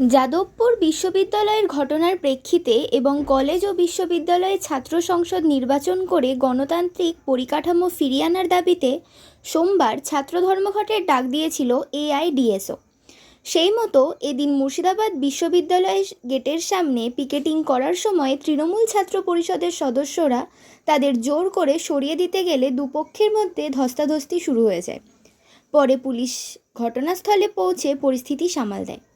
যাদবপুর বিশ্ববিদ্যালয়ের ঘটনার প্রেক্ষিতে এবং কলেজ ও বিশ্ববিদ্যালয়ে ছাত্র সংসদ নির্বাচন করে গণতান্ত্রিক পরিকাঠামো ফিরিয়ে আনার দাবিতে সোমবার ছাত্র ধর্মঘটের ডাক দিয়েছিল এআইডিএসও। সেই মতো এদিন মুর্শিদাবাদ বিশ্ববিদ্যালয়ের গেটের সামনে পিকেটিং করার সময় তৃণমূল ছাত্র পরিষদের সদস্যরা তাদের জোর করে সরিয়ে দিতে গেলে দুপক্ষের মধ্যে ধস্তাধস্তি শুরু হয়ে যায়। পরে পুলিশ ঘটনাস্থলে পৌঁছে পরিস্থিতি সামাল দেয়।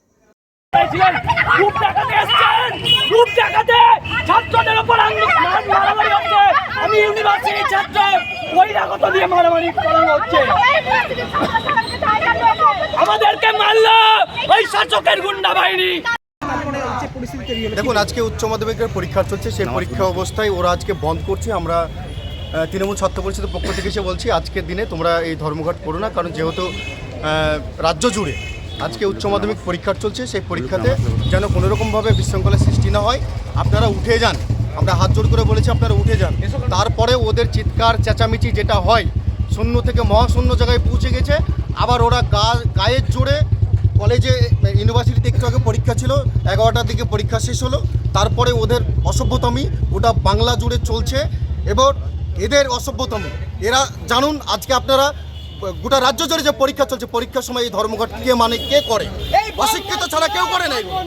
গ্রুপ ডাকাতে এসছেন। গ্রুপ ডাকাতে ছাত্রদের উপর মারামারি হচ্ছে। আমি ইউনিভার্সিটির ছাত্র। বহিরাগত দিয়ে মারামারি করানো হচ্ছে। আমাদেরকে মারলো ওই শাসকের গুন্ডা বাহিনী। দেখুন আজকে উচ্চ মাধ্যমিকের পরীক্ষা চলছে। সেই পরীক্ষা অবস্থায় ওরা আজকে বন্ধ করছে। আমরা তৃণমূল ছাত্র পরিষদের পক্ষ থেকে এসে বলছি আজকের দিনে তোমরা এই ধর্মঘট করো না কারণ যেহেতু রাজ্য জুড়ে আজকে উচ্চ মাধ্যমিক পরীক্ষা চলছে, সেই পরীক্ষাতে যেন কোনোরকমভাবে বিশৃঙ্খলার সৃষ্টি না হয়। আপনারা উঠে যান। আমরা হাত জোর করে বলেছি, আপনারা উঠে যান। তারপরে ওদের চিৎকার, চেঁচামেচি যেটা হয়, শূন্য থেকে মহাশূন্য জায়গায় পৌঁছে গেছে। আবার ওরা গা গায়ের জোরে কলেজে, ইউনিভার্সিটিতে একটু আগে পরীক্ষা ছিল, এগারোটার দিকে পরীক্ষা শেষ হলো। তারপরে ওদের অসভ্যতমি ওটা বাংলা জুড়ে চলছে। এবং এদের অসভ্যতমি, এরা জানুন, আজকে আপনারা গোটা রাজ্য জুড়ে যে পরীক্ষা চলছে পরীক্ষার সময় এই ধর্মঘট কে মানে কে করে অশিক্ষিত ছাড়া কেউ করে না এগুলো।